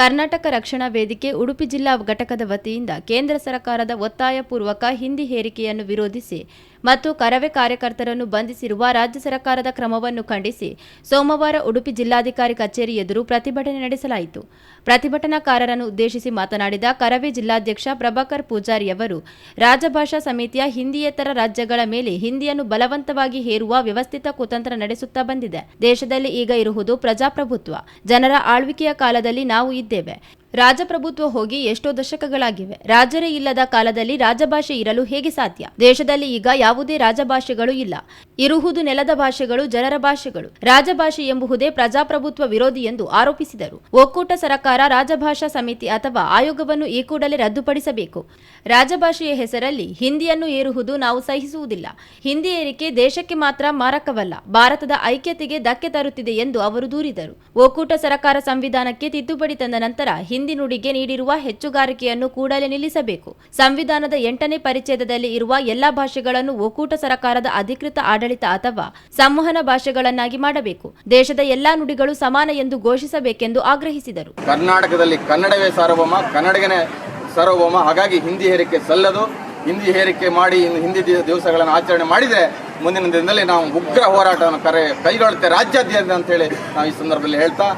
ಕರ್ನಾಟಕ ರಕ್ಷಣಾ ವೇದಿಕೆ ಉಡುಪಿ ಜಿಲ್ಲಾ ಘಟಕದ ವತಿಯಿಂದ ಕೇಂದ್ರ ಸರ್ಕಾರದ ಒತ್ತಾಯಪೂರ್ವಕ ಹಿಂದಿ ಹೇರಿಕೆಯನ್ನು ವಿರೋಧಿಸಿ ಮತ್ತು ಕರವೇ ಕಾರ್ಯಕರ್ತರನ್ನು ಬಂಧಿಸಿರುವ ರಾಜ್ಯ ಸರ್ಕಾರದ ಕ್ರಮವನ್ನು ಖಂಡಿಸಿ ಸೋಮವಾರ ಉಡುಪಿ ಜಿಲ್ಲಾಧಿಕಾರಿ ಕಚೇರಿ ಎದುರು ಪ್ರತಿಭಟನೆ ನಡೆಸಲಾಯಿತು. ಪ್ರತಿಭಟನಾಕಾರರನ್ನು ಉದ್ದೇಶಿಸಿ ಮಾತನಾಡಿದ ಕರವೇ ಜಿಲ್ಲಾಧ್ಯಕ್ಷ ಪ್ರಭಾಕರ್ ಪೂಜಾರಿ ಅವರು, ರಾಜಭಾಷಾ ಸಮಿತಿಯ ಹಿಂದಿಯೇತರ ರಾಜ್ಯಗಳ ಮೇಲೆ ಹಿಂದಿಯನ್ನು ಬಲವಂತವಾಗಿ ಹೇರುವ ವ್ಯವಸ್ಥಿತ ಕುತಂತ್ರ ನಡೆಸುತ್ತಾ ಬಂದಿದೆ. ದೇಶದಲ್ಲಿ ಈಗ ಇರುವುದು ಪ್ರಜಾಪ್ರಭುತ್ವ. ಜನರ ಆಳ್ವಿಕೆಯ ಕಾಲದಲ್ಲಿ ನಾವು দেবে। ರಾಜಪ್ರಭುತ್ವ ಹೋಗಿ ಎಷ್ಟೋ ದಶಕಗಳಾಗಿವೆ. ರಾಜರೇ ಇಲ್ಲದ ಕಾಲದಲ್ಲಿ ರಾಜಭಾಷೆ ಇರಲು ಹೇಗೆ ಸಾಧ್ಯ? ದೇಶದಲ್ಲಿ ಈಗ ಯಾವುದೇ ರಾಜಭಾಷೆಗಳು ಇಲ್ಲ. ಇರುವುದು ನೆಲದ ಭಾಷೆಗಳು, ಜನರ ಭಾಷೆಗಳು. ರಾಜಭಾಷೆ ಎಂಬುದೇ ಪ್ರಜಾಪ್ರಭುತ್ವ ವಿರೋಧಿ ಎಂದು ಆರೋಪಿಸಿದರು. ಒಕ್ಕೂಟ ಸರ್ಕಾರ ರಾಜಭಾಷಾ ಸಮಿತಿ ಅಥವಾ ಆಯೋಗವನ್ನು ಈ ಕೂಡಲೇ ರದ್ದುಪಡಿಸಬೇಕು. ರಾಜಭಾಷೆಯ ಹೆಸರಲ್ಲಿ ಹಿಂದಿಯನ್ನು ಏರುವುದು ನಾವು ಸಹಿಸುವುದಿಲ್ಲ. ಹಿಂದಿ ಏರಿಕೆ ದೇಶಕ್ಕೆ ಮಾತ್ರ ಮಾರಕವಲ್ಲ. ಭಾರತದ ಐಕ್ಯತೆಗೆ ಧಕ್ಕೆ ತರುತ್ತಿದೆ ಎಂದು ಅವರು ದೂರಿದರು. ಒಕ್ಕೂಟ ಸರ್ಕಾರ ಸಂವಿಧಾನಕ್ಕೆ ತಿದ್ದುಪಡಿ ತಂದ ನಂತರ ಹಿಂದಿ ನುಡಿಗೆ ನೀಡಿರುವ ಹೆಚ್ಚುಗಾರಿಕೆಯನ್ನು ಕೂಡಲೇ ನಿಲ್ಲಿಸಬೇಕು. ಸಂವಿಧಾನದ ಎಂಟನೇ ಪರಿಚ್ಛೇದದಲ್ಲಿ ಇರುವ ಎಲ್ಲಾ ಭಾಷೆಗಳನ್ನು ಒಕ್ಕೂಟ ಸರ್ಕಾರದ ಅಧಿಕೃತ ಆಡಳಿತ ಅಥವಾ ಸಂವಹನ ಭಾಷೆಗಳನ್ನಾಗಿ ಮಾಡಬೇಕು. ದೇಶದ ಎಲ್ಲಾ ನುಡಿಗಳು ಸಮಾನ ಎಂದು ಘೋಷಿಸಬೇಕೆಂದು ಆಗ್ರಹಿಸಿದರು. ಕರ್ನಾಟಕದಲ್ಲಿ ಕನ್ನಡವೇ ಸಾರ್ವಭೌಮ, ಕನ್ನಡಗನೇ ಸಾರ್ವಭೌಮ. ಹಾಗಾಗಿ ಹಿಂದಿ ಹೇರಿಕೆ ಸಲ್ಲದು. ಹಿಂದಿ ಹೇರಿಕೆ ಮಾಡಿ ಹಿಂದಿ ದಿವ- ದಿವಸಗಳನ್ನು ಆಚರಣೆ ಮಾಡಿದರೆ ಮುಂದಿನ ದಿನದಲ್ಲಿ ನಾವು ಉಗ್ರ ಹೋರಾಟವನ್ನು ಕರೆ ಕೈಗೊಳ್ಳುತ್ತೆ. ರಾಜ್ಯಾದ್ಯಂತ ಅಂತೇಳಿ ನಾವು ಈ ಸಂದರ್ಭದಲ್ಲಿ ಹೇಳ್ತಾ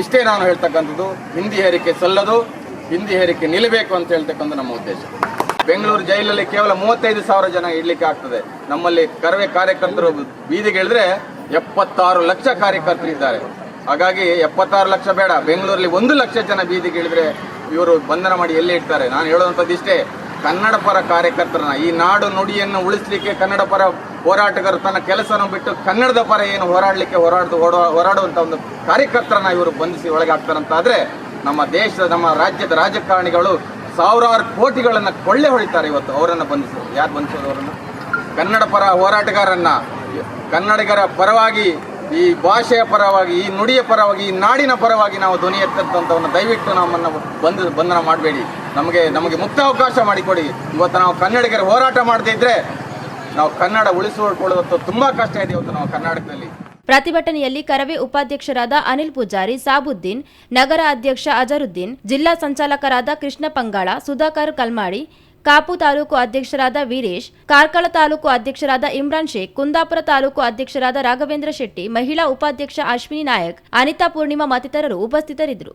ಇಷ್ಟೇ ನಾನು ಹೇಳ್ತಕ್ಕಂಥದ್ದು, ಹಿಂದಿ ಹೇರಿಕೆ ಸಲ್ಲದು, ಹಿಂದಿ ಹೇರಿಕೆ ನಿಲ್ಲಬೇಕು ಅಂತ ಹೇಳ್ತಕ್ಕಂಥ ನಮ್ಮ ಉದ್ದೇಶ. ಬೆಂಗಳೂರು ಜೈಲಲ್ಲಿ ಕೇವಲ ಮೂವತ್ತೈದು ಸಾವಿರ ಜನ ಇಡ್ಲಿಕ್ಕೆ ಆಗ್ತದೆ. ನಮ್ಮಲ್ಲಿ ಕರವೇ ಕಾರ್ಯಕರ್ತರು ಬೀದಿಗೆ ಇಳಿದ್ರೆ ಎಪ್ಪತ್ತಾರು ಲಕ್ಷ ಕಾರ್ಯಕರ್ತರಿದ್ದಾರೆ ಹಾಗಾಗಿ ಎಪ್ಪತ್ತಾರು ಲಕ್ಷ ಬೇಡ. ಬೆಂಗಳೂರಲ್ಲಿ ಒಂದು ಲಕ್ಷ ಜನ ಬೀದಿಗೆ ಇಳಿದ್ರೆ ಇವರು ಬಂಧನ ಮಾಡಿ ಎಲ್ಲಿ ಇಡ್ತಾರೆ? ನಾನು ಹೇಳುವಂಥದ್ದು ಇಷ್ಟೇ ಕನ್ನಡ ಪರ ಕಾರ್ಯಕರ್ತರನ್ನ, ಈ ನಾಡು ನುಡಿಯನ್ನು ಉಳಿಸಲಿಕ್ಕೆ ಕನ್ನಡ ಪರ ಹೋರಾಟಗಾರರು ತನ್ನ ಕೆಲಸವನ್ನು ಬಿಟ್ಟು ಕನ್ನಡದ ಪರ ಏನು ಹೋರಾಡಲಿಕ್ಕೆ ಹೋರಾಡ್ದು ಓಡೋ ಹೋರಾಡುವಂಥ ಒಂದು ಕಾರ್ಯಕರ್ತರನ್ನ ಇವರು ಬಂಧಿಸಿ ಒಳಗೆ ಹಾಕ್ತಾರಂತಾದರೆ ನಮ್ಮ ದೇಶದ, ನಮ್ಮ ರಾಜ್ಯದ ರಾಜಕಾರಣಿಗಳು ಸಾವಿರಾರು ಕೋಟಿಗಳನ್ನು ಕೊಳ್ಳೆ ಹೊಳಿತಾರೆ ಇವತ್ತು ಅವರನ್ನು ಬಂಧಿಸೋದು ಯಾರು ಬಂಧಿಸೋದು ಅವರನ್ನು? ಕನ್ನಡ ಪರ ಹೋರಾಟಗಾರನ್ನ, ಕನ್ನಡಿಗರ ಪರವಾಗಿ, ಈ ಭಾಷೆಯ ಪರವಾಗಿ, ಈ ನುಡಿಯ ಪರವಾಗಿ, ಈ ನಾಡಿನ ಪರವಾಗಿ ನಾವು ಧ್ವನಿ ಎತ್ತಂಥವನ್ನು ದಯವಿಟ್ಟು ನಮ್ಮನ್ನು ಬಂಧ ಬಂಧನ ಮಾಡಬೇಡಿ. ನಮಗೆ ನಮಗೆ ಮುಕ್ತ ಅವಕಾಶ ಮಾಡಿಕೊಡಿ. ಇವತ್ತು ನಾವು ಕನ್ನಡಿಗರ ಹೋರಾಟ ಮಾಡದೇ ಇದ್ರೆ ನಾವು ಕನ್ನಡ ಉಳಿಸಿಕೊಳ್ಳುವಂಥ ತುಂಬಾ ಕಷ್ಟ ಇದೆ ಇವತ್ತು ನಾವು ಕರ್ನಾಟಕದಲ್ಲಿ. ಪ್ರತಿಭಟನೆಯಲ್ಲಿ ಕರವೇ ಉಪಾಧ್ಯಕ್ಷರಾದ ಅನಿಲ್ ಪೂಜಾರಿ, ಸಾಬುದ್ದೀನ್, ನಗರ ಅಧ್ಯಕ್ಷ ಅಜರುದ್ದೀನ್, ಜಿಲ್ಲಾ ಸಂಚಾಲಕರಾದ ಕೃಷ್ಣ ಪಂಗಾಳ, ಸುಧಾಕರ್ ಕಲ್ಮಾಡಿ, ಕಾಪು ತಾಲೂಕು ಅಧ್ಯಕ್ಷರಾದ ವೀರೇಶ್, ಕಾರ್ಕಳ ತಾಲೂಕು ಅಧ್ಯಕ್ಷರಾದ ಇಮ್ರಾನ್ ಶೇಖ್, ಕುಂದಾಪುರ ತಾಲೂಕು ಅಧ್ಯಕ್ಷರಾದ ರಾಘವೇಂದ್ರ ಶೆಟ್ಟಿ, ಮಹಿಳಾ ಉಪಾಧ್ಯಕ್ಷ ಅಶ್ವಿನಿ ನಾಯಕ್, ಅನಿತಾ ಪೂರ್ಣಿಮಾ ಮತ್ತಿತರರು ಉಪಸ್ಥಿತರಿದ್ದರು.